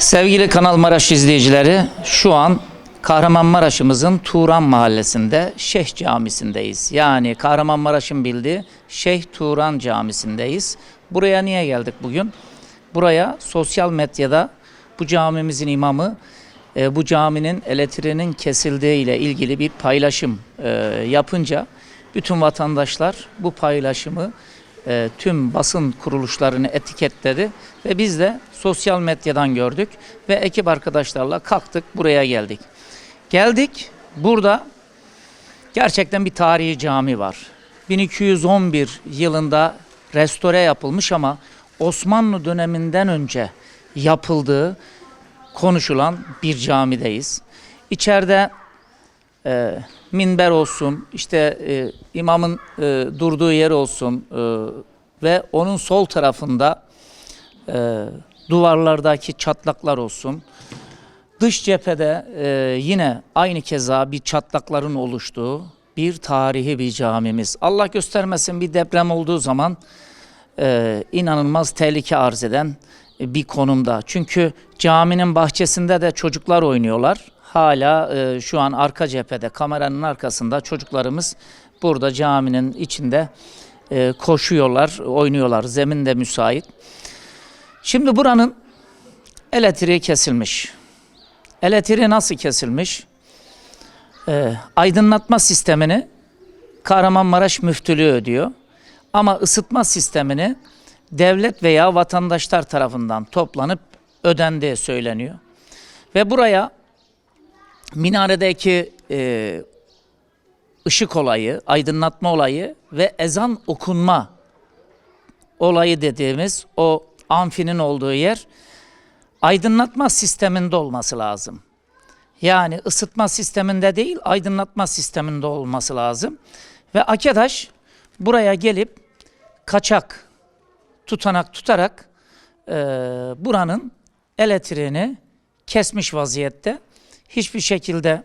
Sevgili Kanal Maraş izleyicileri, şu an Kahramanmaraş'ımızın Turan Mahallesi'nde Şeyh Camisi'ndeyiz. Yani Kahramanmaraş'ın bildiği Şeyh Turan Camisi'ndeyiz. Buraya niye geldik bugün? Buraya sosyal medyada bu camimizin imamı e, bu caminin elektriğinin kesildiği ile ilgili bir paylaşım e, yapınca bütün vatandaşlar bu paylaşımı e, tüm basın kuruluşlarını etiketledi ve biz de sosyal medyadan gördük ve ekip arkadaşlarla kalktık buraya geldik. Geldik burada gerçekten bir tarihi cami var. 1211 yılında restore yapılmış ama Osmanlı döneminden önce yapıldığı konuşulan bir camideyiz. İçeride e, minber olsun, işte e, imamın e, durduğu yer olsun e, ve onun sol tarafında e, duvarlardaki çatlaklar olsun. Dış cephede e, yine aynı keza bir çatlakların oluştuğu bir tarihi bir camimiz. Allah göstermesin bir deprem olduğu zaman e, inanılmaz tehlike arz eden bir konumda. Çünkü caminin bahçesinde de çocuklar oynuyorlar. Hala e, şu an arka cephede kameranın arkasında çocuklarımız burada caminin içinde e, koşuyorlar, oynuyorlar. Zemin de müsait. Şimdi buranın elektriği kesilmiş. Elektriği nasıl kesilmiş? E, aydınlatma sistemini Kahramanmaraş Müftülüğü ödüyor. Ama ısıtma sistemini devlet veya vatandaşlar tarafından toplanıp ödendiği söyleniyor. Ve buraya minaredeki e, ışık olayı, aydınlatma olayı ve ezan okunma olayı dediğimiz o amfinin olduğu yer aydınlatma sisteminde olması lazım. Yani ısıtma sisteminde değil, aydınlatma sisteminde olması lazım. Ve Akedaş buraya gelip kaçak tutanak tutarak e, buranın elektriğini kesmiş vaziyette. Hiçbir şekilde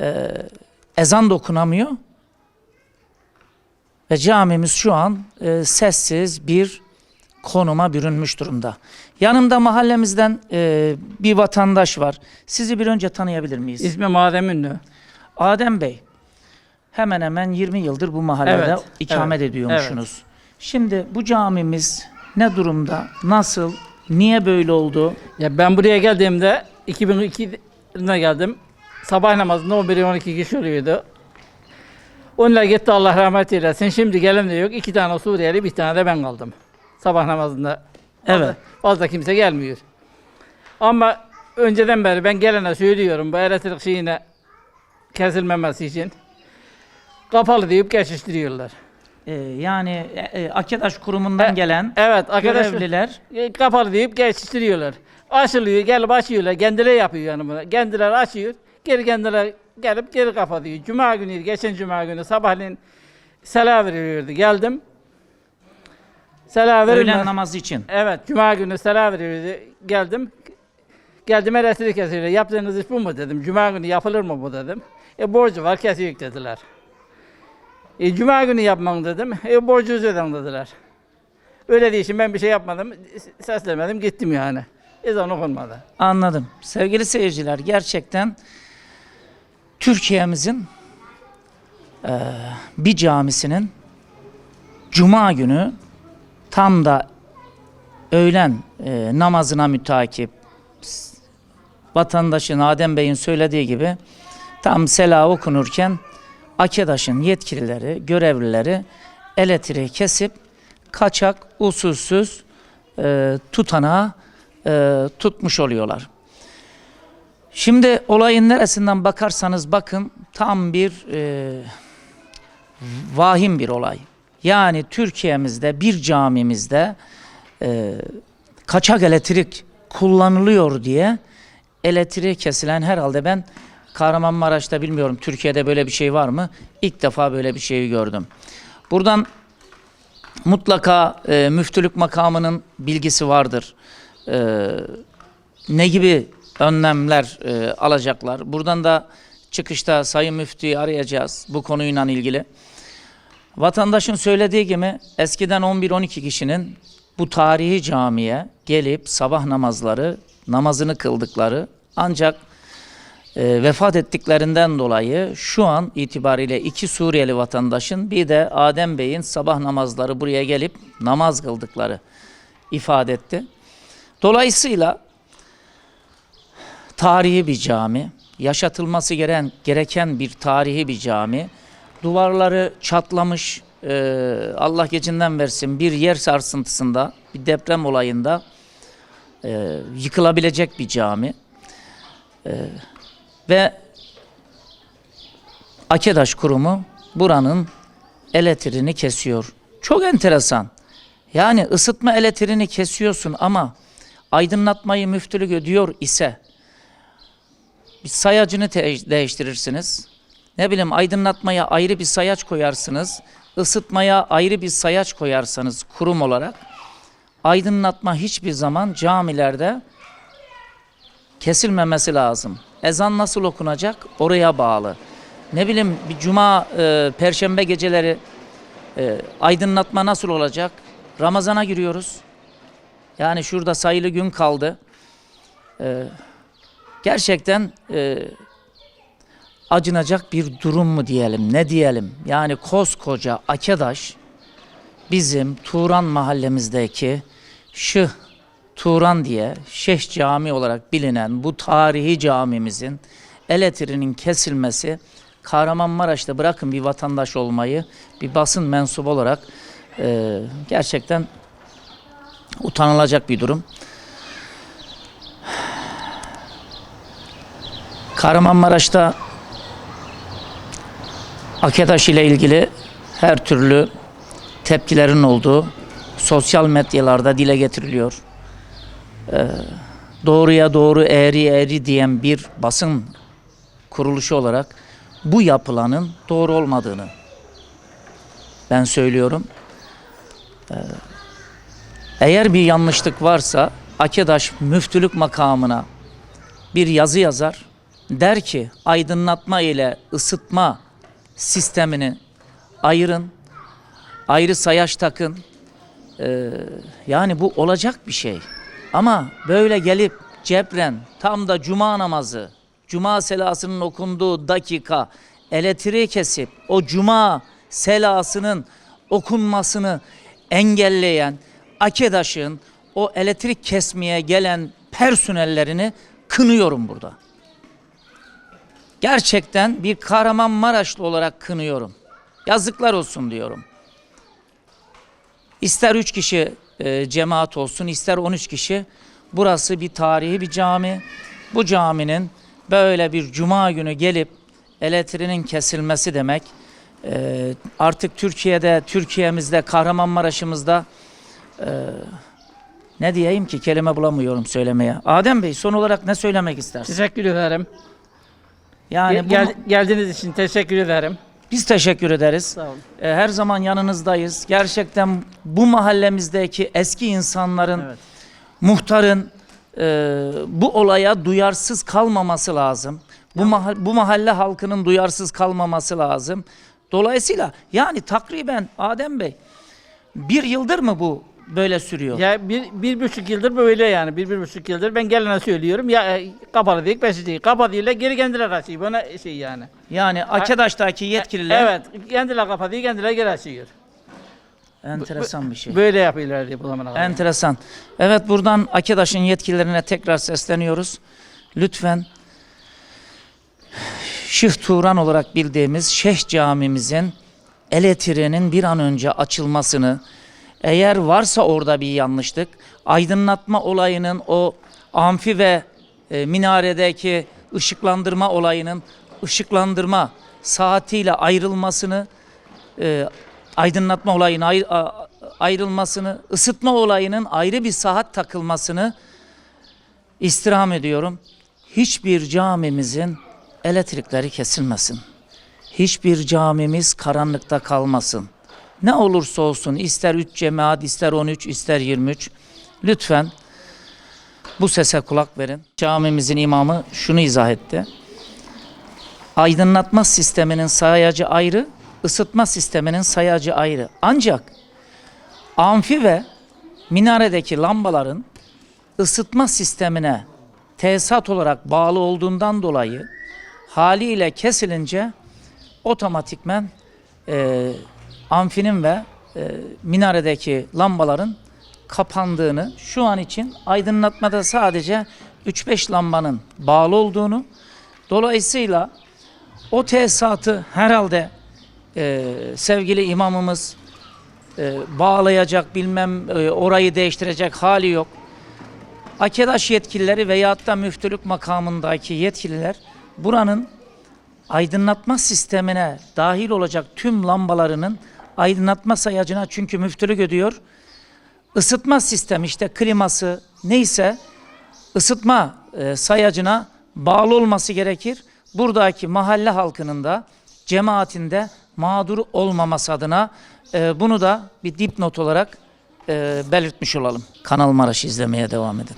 e, ezan dokunamıyor. Ve camimiz şu an e, sessiz bir konuma bürünmüş durumda. Yanımda mahallemizden e, bir vatandaş var. Sizi bir önce tanıyabilir miyiz? İsmim Adem Ünlü. Adem Bey, hemen hemen 20 yıldır bu mahallede Evet, ikamet evet, ediyormuşsunuz. Şimdi bu camimiz ne durumda, nasıl, niye böyle oldu? Ya ben buraya geldiğimde 2002 yılında geldim. Sabah namazında 11-12 kişi oluyordu. Onlar gitti Allah rahmet eylesin. Şimdi gelen de yok. İki tane Suriyeli, bir tane de ben kaldım. Sabah namazında. Evet. Fazla kimse gelmiyor. Ama önceden beri ben gelene söylüyorum bu elektrik şeyine kesilmemesi için. Kapalı deyip geçiştiriyorlar. Ee, yani e, e, Akedaş kurumundan E, gelen Evet arkadaşlar. görevliler E, kapalı deyip geçiştiriyorlar. Açılıyor, gelip açıyorlar. Kendileri yapıyor bunu. Kendileri açıyor, geri kendileri gelip geri kapatıyor. Cuma günü, geçen cuma günü sabahleyin selam veriyordu. Geldim. Selam öğlen verilmez. namazı için. Evet, cuma günü selam veriyordu. Geldim. Geldim elektrik kesiyorlar. Yaptığınız iş bu mu dedim. Cuma günü yapılır mı bu dedim. E borcu var kesiyor dediler. E cuma günü yapmam dedim. E borcunuzu ödem dediler. Öyle değil şimdi ben bir şey yapmadım. Seslemedim gittim yani. Ezan okunmadı. Anladım. Sevgili seyirciler gerçekten Türkiye'mizin eee, bir camisinin Cuma günü tam da öğlen eee, namazına mütakip vatandaşın Adem Bey'in söylediği gibi tam sela okunurken Akedaş'ın yetkilileri, görevlileri elektriği kesip kaçak, usulsüz eee tutanağı eee, tutmuş oluyorlar. Şimdi olayın neresinden bakarsanız bakın tam bir eee, vahim bir olay. Yani Türkiye'mizde bir camimizde eee, kaçak elektrik kullanılıyor diye elektriği kesilen herhalde ben Kahramanmaraş'ta bilmiyorum Türkiye'de böyle bir şey var mı? İlk defa böyle bir şeyi gördüm. Buradan mutlaka e, müftülük makamının bilgisi vardır. E, ne gibi önlemler e, alacaklar? Buradan da çıkışta Sayın Müftü'yü arayacağız bu konuyla ilgili. Vatandaşın söylediği gibi eskiden 11-12 kişinin bu tarihi camiye gelip sabah namazları namazını kıldıkları ancak e, vefat ettiklerinden dolayı şu an itibariyle iki Suriyeli vatandaşın bir de Adem Bey'in sabah namazları buraya gelip namaz kıldıkları ifade etti. Dolayısıyla tarihi bir cami, yaşatılması gereken, gereken bir tarihi bir cami. Duvarları çatlamış, e, Allah gecinden versin bir yer sarsıntısında, bir deprem olayında e, yıkılabilecek bir cami. E, ve Akedaş Kurumu buranın elektriğini kesiyor. Çok enteresan. Yani ısıtma elektriğini kesiyorsun ama aydınlatmayı müftülük ödüyor ise bir sayacını değiştirirsiniz. Ne bileyim aydınlatmaya ayrı bir sayaç koyarsınız. Isıtmaya ayrı bir sayaç koyarsanız kurum olarak aydınlatma hiçbir zaman camilerde kesilmemesi lazım. Ezan nasıl okunacak? Oraya bağlı. Ne bileyim bir cuma, e, perşembe geceleri e, aydınlatma nasıl olacak? Ramazana giriyoruz. Yani şurada sayılı gün kaldı. E, gerçekten e, acınacak bir durum mu diyelim, ne diyelim? Yani koskoca Akedaş bizim Turan mahallemizdeki Şıh Turan diye Şeyh Cami olarak bilinen bu tarihi camimizin elektriğinin kesilmesi Kahramanmaraş'ta bırakın bir vatandaş olmayı bir basın mensubu olarak e, gerçekten utanılacak bir durum. Kahramanmaraş'ta Akedaş ile ilgili her türlü tepkilerin olduğu sosyal medyalarda dile getiriliyor. Ee, doğruya doğru eğri eğri diyen bir basın kuruluşu olarak bu yapılanın doğru olmadığını ben söylüyorum. Ee, eğer bir yanlışlık varsa Akedaş müftülük makamına bir yazı yazar. Der ki aydınlatma ile ısıtma sistemini ayırın. Ayrı sayaç takın. Ee, yani bu olacak bir şey. Ama böyle gelip cebren tam da cuma namazı, cuma selasının okunduğu dakika elektriği kesip o cuma selasının okunmasını engelleyen Akedaş'ın o elektrik kesmeye gelen personellerini kınıyorum burada. Gerçekten bir Kahramanmaraşlı olarak kınıyorum. Yazıklar olsun diyorum. İster 3 kişi e, cemaat olsun, ister 13 kişi. Burası bir tarihi bir cami. Bu caminin böyle bir cuma günü gelip elektriğinin kesilmesi demek e, artık Türkiye'de, Türkiye'mizde, Kahramanmaraş'ımızda e, ne diyeyim ki kelime bulamıyorum söylemeye. Adem Bey son olarak ne söylemek istersiniz? Teşekkür ederim. Yani Gel- bu- gel- geldiğiniz için teşekkür ederim. biz teşekkür ederiz. Sağ olun. E, Her zaman yanınızdayız. Gerçekten bu mahallemizdeki eski insanların, Evet. muhtarın e, bu olaya duyarsız kalmaması lazım. Bu, maha- bu mahalle halkının duyarsız kalmaması lazım. Dolayısıyla yani takriben Adem Bey bir yıldır mı bu böyle sürüyor? Ya bir, bir buçuk yıldır böyle yani. Bir, bir buçuk yıldır ben gelene söylüyorum. Ya e, kapalı değil, beşi değil. Kapalı değil, geri kendileri açıyor. Bana şey yani. Yani Akedaş'taki yetkililer Evet, kendileri kapatıyor, kendileri geri açıyor. enteresan bir şey. Böyle yapıyorlar diye bu zamana kadar. Enteresan. Evet buradan Akedaş'ın yetkililerine tekrar sesleniyoruz. Lütfen Şıh Turan olarak bildiğimiz Şeyh Camimizin elektriğinin bir an önce açılmasını, eğer varsa orada bir yanlışlık, aydınlatma olayının o amfi ve e, minaredeki ışıklandırma olayının ışıklandırma saatiyle ayrılmasını e, aydınlatma olayının ayr- ayrılmasını, ısıtma olayının ayrı bir saat takılmasını istirham ediyorum. Hiçbir camimizin elektrikleri kesilmesin. Hiçbir camimiz karanlıkta kalmasın. Ne olursa olsun ister 3 cemaat, ister 13, ister 23 lütfen bu sese kulak verin. Camimizin imamı şunu izah etti aydınlatma sisteminin sayacı ayrı, ısıtma sisteminin sayacı ayrı. Ancak amfi ve minaredeki lambaların ısıtma sistemine tesisat olarak bağlı olduğundan dolayı haliyle kesilince otomatikmen e, amfinin ve e, minaredeki lambaların kapandığını, şu an için aydınlatmada sadece 3-5 lambanın bağlı olduğunu, dolayısıyla o tesisatı herhalde e, sevgili imamımız e, bağlayacak bilmem e, orayı değiştirecek hali yok. AKEDAŞ yetkilileri veyahut da müftülük makamındaki yetkililer buranın aydınlatma sistemine dahil olacak tüm lambalarının aydınlatma sayacına çünkü müftülük ödüyor. Isıtma sistemi işte kliması neyse ısıtma e, sayacına bağlı olması gerekir. Buradaki mahalle halkının da cemaatinde mağdur olmaması adına e, bunu da bir dipnot olarak e, belirtmiş olalım. Kanal Maraş izlemeye devam edin.